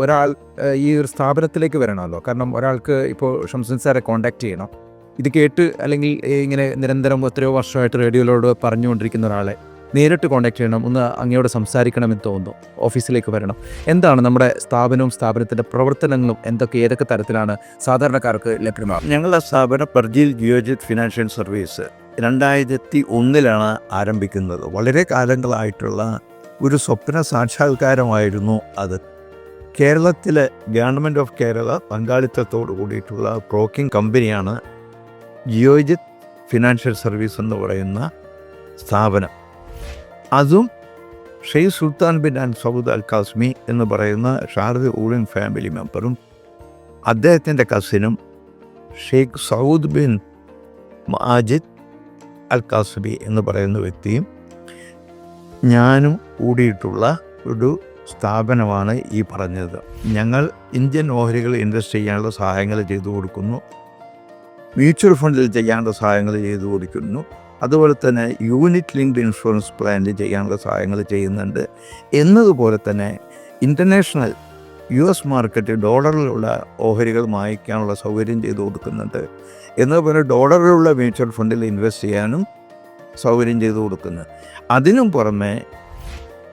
ഒരാൾ ഈ ഒരു സ്ഥാപനത്തിലേക്ക് വരണമല്ലോ. കാരണം ഒരാൾക്ക് ഇപ്പോൾ ഷംസുൻ സാറെ കോൺടാക്ട് ചെയ്യണം. ഇത് കേട്ട് അല്ലെങ്കിൽ ഇങ്ങനെ നിരന്തരം എത്രയോ വർഷമായിട്ട് റേഡിയോയിലോട് പറഞ്ഞുകൊണ്ടിരിക്കുന്ന ഒരാളെ നേരിട്ട് കോൺടാക്ട് ചെയ്യണം ഒന്ന് അങ്ങയോട് സംസാരിക്കണമെന്ന് തോന്നുന്നു ഓഫീസിലേക്ക് വരണം. എന്താണ് നമ്മുടെ സ്ഥാപനവും സ്ഥാപനത്തിന്റെ പ്രവർത്തനങ്ങളും? എന്തൊക്കെ ഏതൊക്കെ തരത്തിലാണ് സാധാരണക്കാർക്ക് ലഭ്യമാകുന്നത്? ഞങ്ങളുടെ സ്ഥാപനം പർജിൽ ജിയോജിത് ഫിനാൻഷ്യൽ സർവീസ് രണ്ടായിരത്തി ഒന്നിലാണ് ആരംഭിക്കുന്നത്. വളരെ കാലങ്ങളായിട്ടുള്ള ഒരു സ്വപ്ന സാക്ഷാത്കാരമായിരുന്നു അത്. കേരളത്തിലെ ഗവൺമെന്റ് ഓഫ് കേരള പങ്കാളിത്തത്തോട് കൂടിയിട്ടുള്ള ബ്രോക്കിംഗ് കമ്പനിയാണ് ജിയോജിത് ഫിനാൻഷ്യൽ സർവീസ് എന്ന് പറയുന്ന സ്ഥാപനം. അതും ഷെയ്ഖ് സുൽത്താൻ ബിൻ ആൻഡ് സൗദ് അൽ കാസ്മി എന്ന് പറയുന്ന ഷാർദ് ഊളിൻ ഫാമിലി മെമ്പറും അദ്ദേഹത്തിന്റെ കസിനും Sheikh Saud bin Majid Al Qasimi എന്ന് പറയുന്ന വ്യക്തിയും ഞാനും കൂടിയിട്ടുള്ള ഒരു സ്ഥാപനമാണ് ഈ പറഞ്ഞത്. ഞങ്ങൾ ഇന്ത്യൻ ഓഹരികൾ ഇൻവെസ്റ്റ് ചെയ്യാനുള്ള സഹായങ്ങൾ ചെയ്തു കൊടുക്കുന്നു. മ്യൂച്വൽ ഫണ്ടിൽ ചെയ്യാനുള്ള സഹായങ്ങൾ ചെയ്തു കൊടുക്കുന്നു. അതുപോലെ തന്നെ യൂണിറ്റ് ലിങ്ക്ഡ് ഇൻഷുറൻസ് പ്ലാനിൽ ചെയ്യാനുള്ള സഹായങ്ങൾ ചെയ്യുന്നുണ്ട്. എന്നതുപോലെ തന്നെ ഇന്റർനാഷണൽ യു എസ് മാർക്കറ്റ് ഡോളറിലുള്ള ഓഹരികൾ വാങ്ങിക്കാനുള്ള സൗകര്യം ചെയ്തു കൊടുക്കുന്നുണ്ട്. എന്നതുപോലെ ഡോളറിലുള്ള മ്യൂച്വൽ ഫണ്ടിൽ ഇൻവെസ്റ്റ് ചെയ്യാനും സൗകര്യം ചെയ്തു കൊടുക്കുന്നു. അതിനും പുറമെ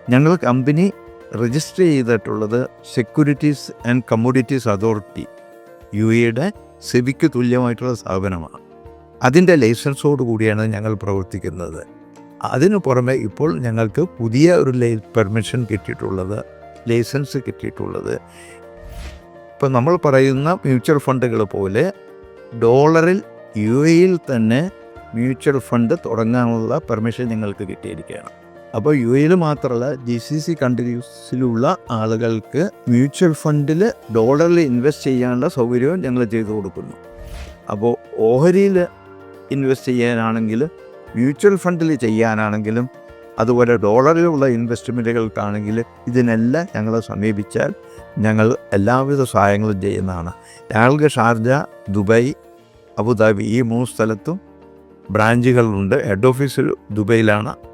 ഞങ്ങൾ കമ്പനി രജിസ്റ്റർ ചെയ്തിട്ടുള്ളത് securities and commodities authority U എയുടെ സെബിക്ക് തുല്യമായിട്ടുള്ള സ്ഥാപനമാണ്. അതിന്റെ ലൈസൻസോട് കൂടിയാണ് ഞങ്ങൾ പ്രവർത്തിക്കുന്നത്. അതിനു പുറമെ ഇപ്പോൾ ഞങ്ങൾക്ക് പുതിയ ഒരു ലൈ പെർമിഷൻ കിട്ടിയിട്ടുള്ളത് ലൈസൻസ് കിട്ടിയിട്ടുള്ളത്. ഇപ്പം നമ്മൾ പറയുന്ന മ്യൂച്വൽ ഫണ്ടുകൾ പോലെ ഡോളറിൽ യു എയിൽ തന്നെ മ്യൂച്വൽ ഫണ്ട് തുടങ്ങാനുള്ള പെർമിഷൻ നിങ്ങൾക്ക് കിട്ടിയിരിക്കുകയാണ്. അപ്പോൾ യു എയിൽ മാത്രമല്ല ജി സി സി കൺട്രീസിലുള്ള ആളുകൾക്ക് മ്യൂച്വൽ ഫണ്ടിൽ ഡോളറിൽ ഇൻവെസ്റ്റ് ചെയ്യാനുള്ള സൗകര്യവും ഞങ്ങൾ ചെയ്തു കൊടുക്കുന്നു. അപ്പോൾ ഓഹരിയിൽ ഇൻവെസ്റ്റ് ചെയ്യാനാണെങ്കിൽ മ്യൂച്വൽ ഫണ്ടിൽ ചെയ്യാനാണെങ്കിലും അതുപോലെ ഡോളറിലുള്ള ഇൻവെസ്റ്റ്മെന്റുകൾക്കാണെങ്കിൽ ഇതിനെല്ലാം ഞങ്ങളെ സമീപിച്ചാൽ ഞങ്ങൾ എല്ലാവിധ സഹായങ്ങളും ചെയ്യുന്നതാണ്. ഞങ്ങൾക്ക് ഷാർജ ദുബായ് അബുദാബി ഈ മൂന്ന് സ്ഥലത്തും ബ്രാഞ്ചുകളുണ്ട് ഹെഡ് ഓഫീസ് ദുബൈയിലാണ്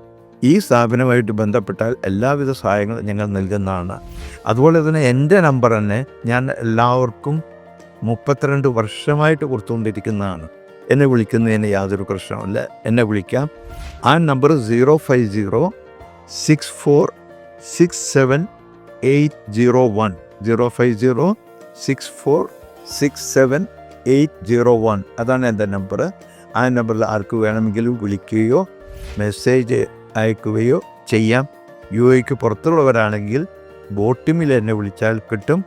ഈ സ്ഥാപനമായിട്ട് ബന്ധപ്പെട്ടാൽ എല്ലാവിധ സഹായങ്ങളും ഞങ്ങൾ നൽകുന്നതാണ്. അതുപോലെ തന്നെ എന്റെ നമ്പർ തന്നെ ഞാൻ എല്ലാവർക്കും മുപ്പത്തിരണ്ട് വർഷമായിട്ട് കൊടുത്തുകൊണ്ടിരിക്കുന്നതാണ്. എന്നെ വിളിക്കുന്നതിന് യാതൊരു പ്രശ്നമില്ല എന്നെ വിളിക്കാം. ആ number zero five zero six four six seven eight zero one zero five zero six four six seven eight zero one അതാണ് എന്റെ നമ്പർ ആ നമ്പറിൽ ആർക്ക് വേണമെങ്കിലും വിളിക്കുകയോ മെസ്സേജ് അയക്കുകയോ ചെയ്യാം. യു എക്ക് പുറത്തുള്ളവരാണെങ്കിൽ ബോട്ടിമിൽ എന്നെ വിളിച്ചാൽ കിട്ടും.